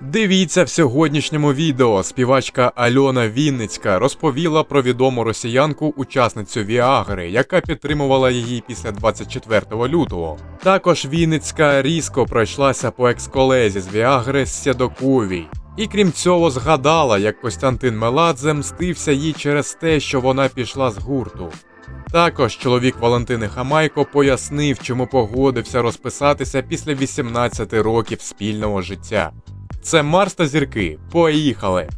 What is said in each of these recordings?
Дивіться в сьогоднішньому відео. Співачка Альона Вінницька розповіла про відому росіянку, учасницю Віагри, яка підтримувала її після 24 лютого. Також Вінницька різко пройшлася по екс-колезі з Віагри з Сєдоковій. І крім цього, згадала, як Костянтин Меладзе мстився їй через те, що вона пішла з гурту. Також чоловік Валентини Хамайко пояснив, чому погодився розписатися після 18 років спільного життя. Це Марс та зірки. Поїхали!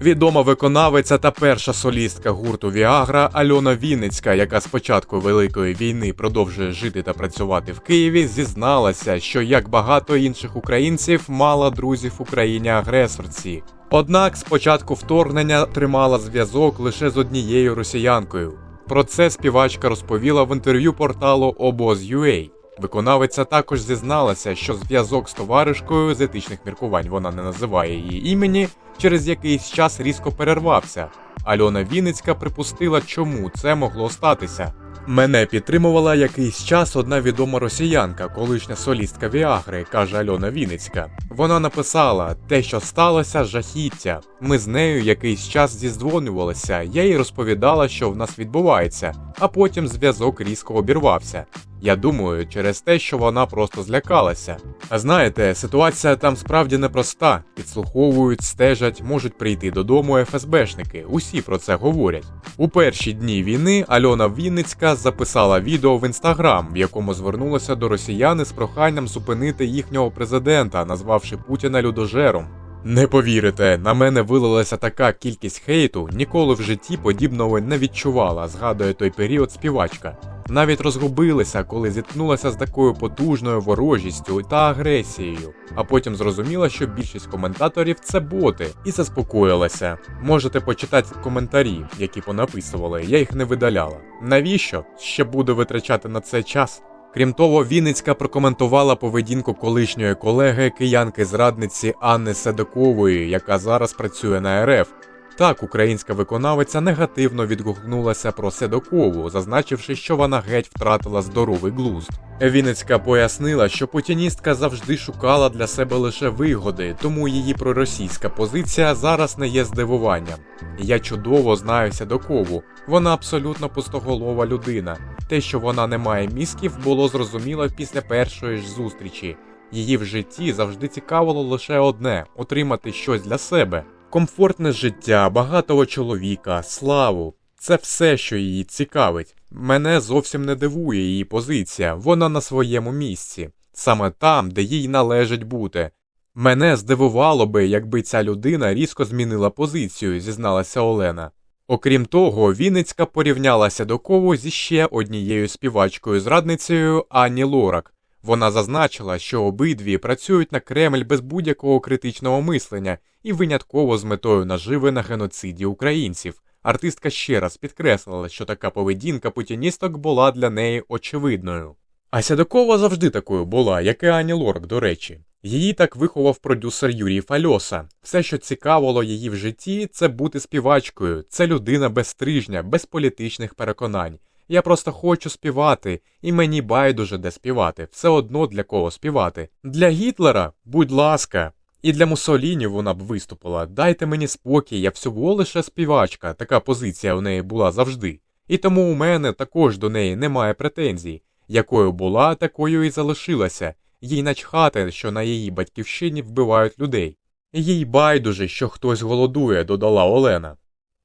Відома виконавиця та перша солістка гурту Віагра Альона Вінницька, яка з початку Великої війни продовжує жити та працювати в Києві, зізналася, що як багато інших українців мала друзів в Україні агресорці. Однак з початку вторгнення тримала зв'язок лише з однією росіянкою. Про це співачка розповіла в інтерв'ю порталу Обоз.ua. Виконавиця також зізналася, що зв'язок з товаришкою з етичних міркувань вона не називає її імені, через якийсь час різко перервався. Альона Вінницька припустила, чому це могло статися. Мене підтримувала якийсь час одна відома росіянка, колишня солістка Віагри, каже Альона Вінницька. Вона написала: те, що сталося, жахіття. Ми з нею якийсь час зіздзвонювалися, я їй розповідала, що в нас відбувається, а потім зв'язок різко обірвався. Я думаю, через те, що вона просто злякалася. А знаєте, ситуація там справді непроста. Підслуховують, стежать, можуть прийти додому ФСБшники. Усі про це говорять. У перші дні війни Альона Вінницька записала відео в інстаграм, в якому звернулася до росіяни з проханням зупинити їхнього президента, назвавши Путіна людожером. Не повірите, на мене вилилася така кількість хейту, ніколи в житті подібного не відчувала, згадує той період співачка. Навіть розгубилася, коли зіткнулася з такою потужною ворожістю та агресією, а потім зрозуміла, що більшість коментаторів це боти, і заспокоїлася. Можете почитати коментарі, які понаписували, я їх не видаляла. Навіщо? Ще буду витрачати на це час. Крім того, Вінницька прокоментувала поведінку колишньої колеги киянки-зрадниці Анни Седокової, яка зараз працює на РФ. Так, українська виконавиця негативно відгукнулася про Седокову, зазначивши, що вона геть втратила здоровий глузд. Вінницька пояснила, що путіністка завжди шукала для себе лише вигоди, тому її проросійська позиція зараз не є здивуванням. Я чудово знаю Седокову, вона абсолютно пустоголова людина. Те, що вона не має мізків, було зрозуміло після першої ж зустрічі. Її в житті завжди цікавило лише одне отримати щось для себе. Комфортне життя, багатого чоловіка, славу це все, що її цікавить. Мене зовсім не дивує її позиція, вона на своєму місці, саме там, де їй належить бути. Мене здивувало би, якби ця людина різко змінила позицію, зізналася Олена. Окрім того, Вінницька порівнялася до кову зі ще однією співачкою зрадницею Анні Лорак. Вона зазначила, що обидві працюють на Кремль без будь-якого критичного мислення і винятково з метою наживи на геноциді українців. Артистка ще раз підкреслила, що така поведінка путіністок була для неї очевидною. А Сядокова завжди такою була, як і Ані Лорак, до речі. Її так виховав продюсер Юрій Фальоса. Все, що цікавило її в житті, це бути співачкою, це людина без стрижня, без політичних переконань. Я просто хочу співати, і мені байдуже де співати, все одно для кого співати. Для Гітлера, будь ласка. І для Муссоліні вона б виступила. Дайте мені спокій, я всього лише співачка, така позиція у неї була завжди. І тому у мене також до неї немає претензій. Якою була, такою і залишилася. Їй начхати, що на її батьківщині вбивають людей. Їй байдуже, що хтось голодує, додала Олена.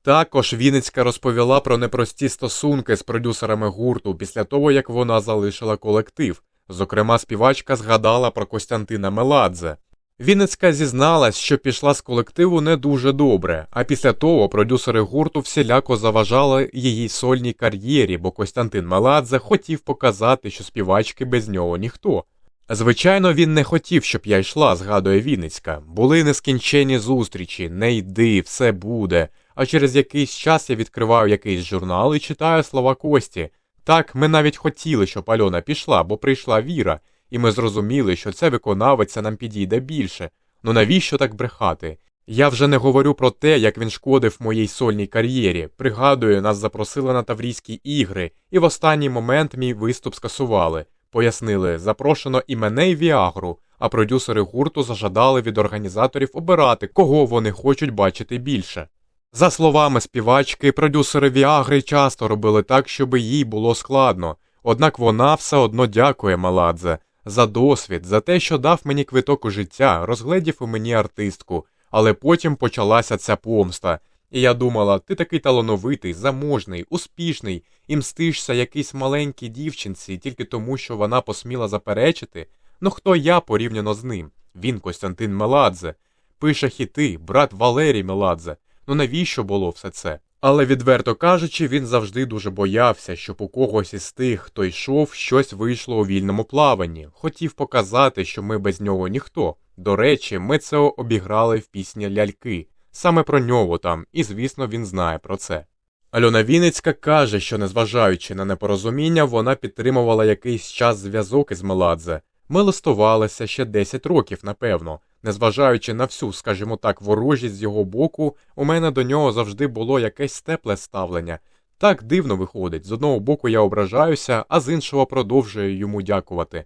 Також Вінницька розповіла про непрості стосунки з продюсерами гурту після того, як вона залишила колектив. Зокрема, співачка згадала про Костянтина Меладзе. Вінницька зізналась, що пішла з колективу не дуже добре, а після того продюсери гурту всіляко заважали її сольній кар'єрі, бо Костянтин Меладзе хотів показати, що співачки без нього ніхто. Звичайно, він не хотів, щоб я йшла, згадує Вінницька. Були нескінчені зустрічі, не йди, все буде. А через якийсь час я відкриваю якийсь журнал і читаю слова Кості. Так, ми навіть хотіли, щоб Альона пішла, бо прийшла Віра, і ми зрозуміли, що ця виконавиця нам підійде більше. Ну навіщо так брехати? Я вже не говорю про те, як він шкодив моїй сольній кар'єрі. Пригадую, нас запросили на Таврійські ігри, і в останній момент мій виступ скасували. Пояснили, запрошено і мене, і Віагру, а продюсери гурту зажадали від організаторів обирати, кого вони хочуть бачити більше. За словами співачки, продюсери Віагри часто робили так, щоб їй було складно, однак вона все одно дякує Маладзе за досвід, за те, що дав мені квиток у життя, розгледів у мені артистку, але потім почалася ця помста. І я думала, ти такий талановитий, заможний, успішний, і мстишся якійсь маленькій дівчинці тільки тому, що вона посміла заперечити. Ну хто я порівняно з ним? Він Костянтин Меладзе. Пише хіти, брат Валерій Меладзе. Ну навіщо було все це? Але відверто кажучи, він завжди дуже боявся, щоб у когось із тих, хто йшов, щось вийшло у вільному плаванні. Хотів показати, що ми без нього ніхто. До речі, ми це обіграли в пісні ляльки. Саме про нього там, і звісно, він знає про це. Альона Вінницька каже, що незважаючи на непорозуміння, вона підтримувала якийсь час зв'язок із Меладзе. Ми листувалися ще 10 років, напевно. Незважаючи на всю, скажімо так, ворожість з його боку, у мене до нього завжди було якесь тепле ставлення. Так дивно виходить. З одного боку я ображаюся, а з іншого продовжую йому дякувати.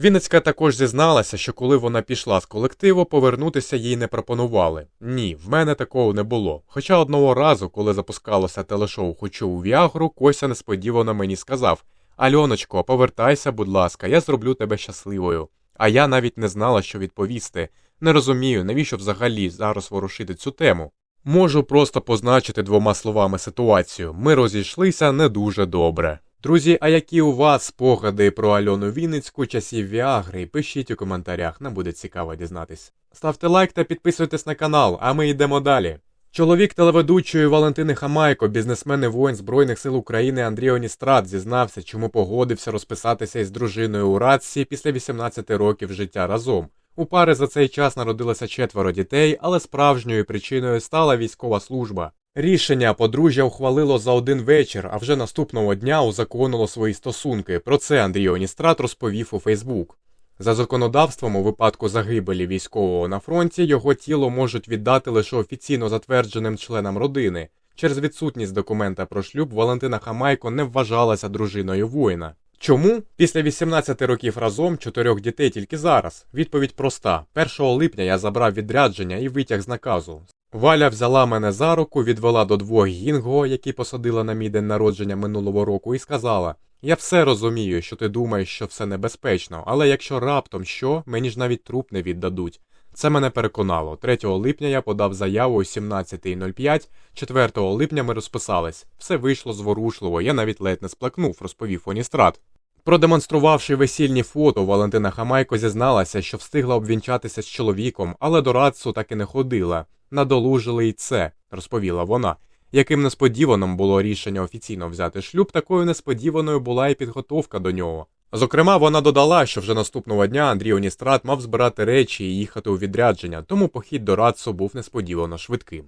Вінницька також зізналася, що коли вона пішла з колективу, повернутися їй не пропонували. Ні, в мене такого не було. Хоча одного разу, коли запускалося телешоу Хочу у Віагру, Кося несподівано мені сказав Альоночко, повертайся, будь ласка, я зроблю тебе щасливою. А я навіть не знала, що відповісти. Не розумію, навіщо взагалі зараз ворушити цю тему. Можу просто позначити двома словами ситуацію. Ми розійшлися не дуже добре. Друзі, а які у вас спогади про Альону Вінницьку часів Віагри? Пишіть у коментарях, нам буде цікаво дізнатись. Ставте лайк та підписуйтесь на канал, а ми йдемо далі. Чоловік телеведучої Валентини Хамайко, бізнесмен і воїн Збройних сил України Андрій Оністрат зізнався, чому погодився розписатися із дружиною у Радсі після 18 років життя разом. У пари за цей час народилося четверо дітей, але справжньою причиною стала військова служба. Рішення подружжя ухвалило за один вечір, а вже наступного дня узаконило свої стосунки. Про це Андрій Оністрат розповів у Фейсбук. За законодавством, у випадку загибелі військового на фронті його тіло можуть віддати лише офіційно затвердженим членам родини. Через відсутність документа про шлюб Валентина Хамайко не вважалася дружиною воїна. Чому? Після 18 років разом чотирьох дітей тільки зараз. Відповідь проста: 1 липня я забрав відрядження і витяг з наказу. Валя взяла мене за руку, відвела до двох гінго, які посадила на мій день народження минулого року, і сказала: Я все розумію, що ти думаєш, що все небезпечно, але якщо раптом що, мені ж навіть труп не віддадуть. Це мене переконало. 3 липня я подав заяву о 17.05, 4 липня ми розписались. Все вийшло зворушливо, я навіть ледь не сплакнув, розповів Оністрат. Продемонструвавши весільні фото, Валентина Хамайко зізналася, що встигла обвінчатися з чоловіком, але до Рацу так і не ходила. Надолужили й це, розповіла вона. Яким несподіваним було рішення офіційно взяти шлюб, такою несподіваною була і підготовка до нього. Зокрема, вона додала, що вже наступного дня Андрій Оністрат мав збирати речі і їхати у відрядження, тому похід до Рацу був несподівано швидким.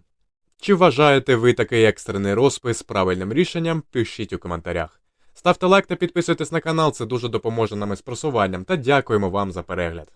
Чи вважаєте ви такий екстрений розпис правильним рішенням? Пишіть у коментарях. Ставте лайк та підписуйтесь на канал, це дуже допоможе нам із просуванням, та дякуємо вам за перегляд.